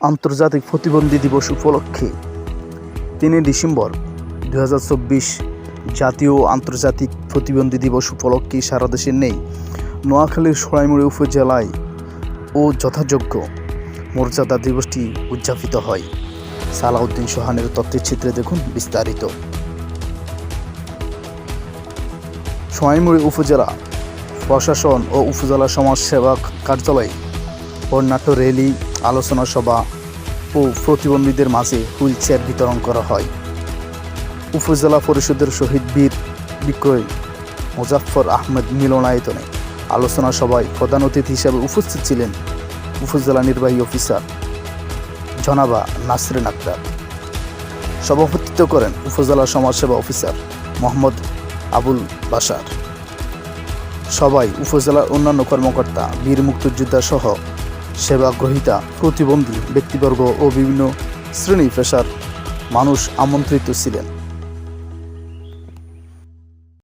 আন্তর্জাতিক প্রতিবন্ধী দিবস উপলক্ষে তিন ডিসেম্বর দু হাজার চব্বিশ জাতীয় আন্তর্জাতিক প্রতিবন্ধী দিবস উপলক্ষে সারা দেশে নেই। নোয়াখালীর সরাইমুড়ি উপজেলায় ও যথাযোগ্য মর্যাদা দিবসটি উদযাপিত হয়। সালাউদ্দিন সোহানের তথ্যের চিত্রে দেখুন বিস্তারিত। সোনাইমুড়ি উপজেলা প্রশাসন ও উপজেলা সমাজসেবা কার্যালয়ে, বর্ণাঢ্য র্যালি আলোচনা সভা ও প্রতিবন্ধীদের মাঝে হুইল চেয়ার বিতরণ করা হয়। উপজেলা পরিষদের শহীদ বীর বিক্রয় মুজাফর আহমেদ মিলনায়তনে আলোচনা সভায় প্রধান অতিথি হিসেবে উপস্থিত ছিলেন উপজেলা নির্বাহী অফিসার জনাবা নাসরিন আক্তার সভাপতিত্ব করেন উপজেলা সমাজসেবা অফিসার মোহাম্মদ আবুল বাসার সবাই উপজেলার অন্যান্য কর্মকর্তা বীর মুক্তিযোদ্ধা সহ সেবা গ্রহিতা প্রতিবন্ধী ব্যক্তিবর্গ ও বিভিন্ন শ্রেণি পেশার মানুষ আমন্ত্রিত ছিলেন।